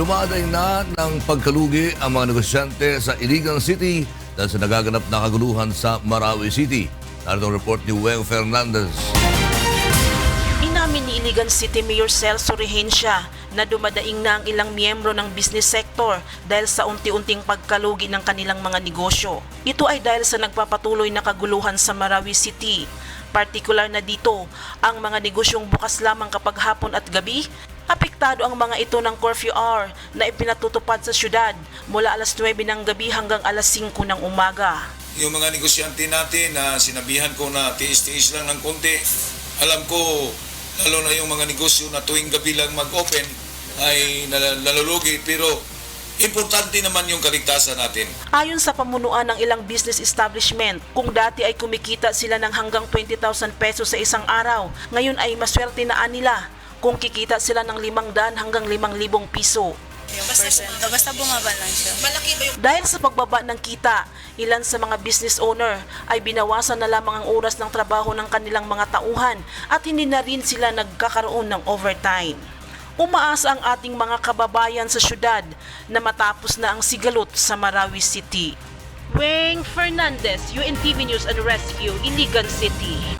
Dumaday na ng pagkalugi ang mga negosyante sa Iligan City dahil sa nagaganap na kaguluhan sa Marawi City. Narito ang report ni Weng Fernandez. Inamin City Mayor Celso Regencia na dumadaing na ang ilang miyembro ng business sector dahil sa unti-unting pagkalugi ng kanilang mga negosyo. Ito ay dahil sa nagpapatuloy na kaguluhan sa Marawi City. Partikular na dito, ang mga negosyong bukas lamang kapag hapon at gabi, apektado ang mga ito ng curfew hour na ipinatutupad sa syudad mula alas 9 ng gabi hanggang alas 5 ng umaga. Yung mga negosyante natin na sinabihan ko na tiis-tiis lang ng konti, alam ko, lalo na yung mga negosyo na tuwing gabi lang mag-open, ay nal- nalulugi. Pero importante naman yung kaligtasan natin. Ayon sa pamunuan ng ilang business establishment, kung dati ay kumikita sila ng hanggang 20,000 pesos sa isang araw, ngayon ay maswerte na nila kung kikita sila ng 500 hanggang 5,000 piso. Yung percento. Basta bumaba lang siya. Dahil sa pagbaba ng kita, ilan sa mga business owner ay binawasan na lamang ang oras ng trabaho ng kanilang mga tauhan at hindi na rin sila nagkakaroon ng overtime. Umaasa ang ating mga kababayan sa syudad na matapos na ang sigalot sa Marawi City. Weng Fernandez, UNTV News and Rescue, Iligan City.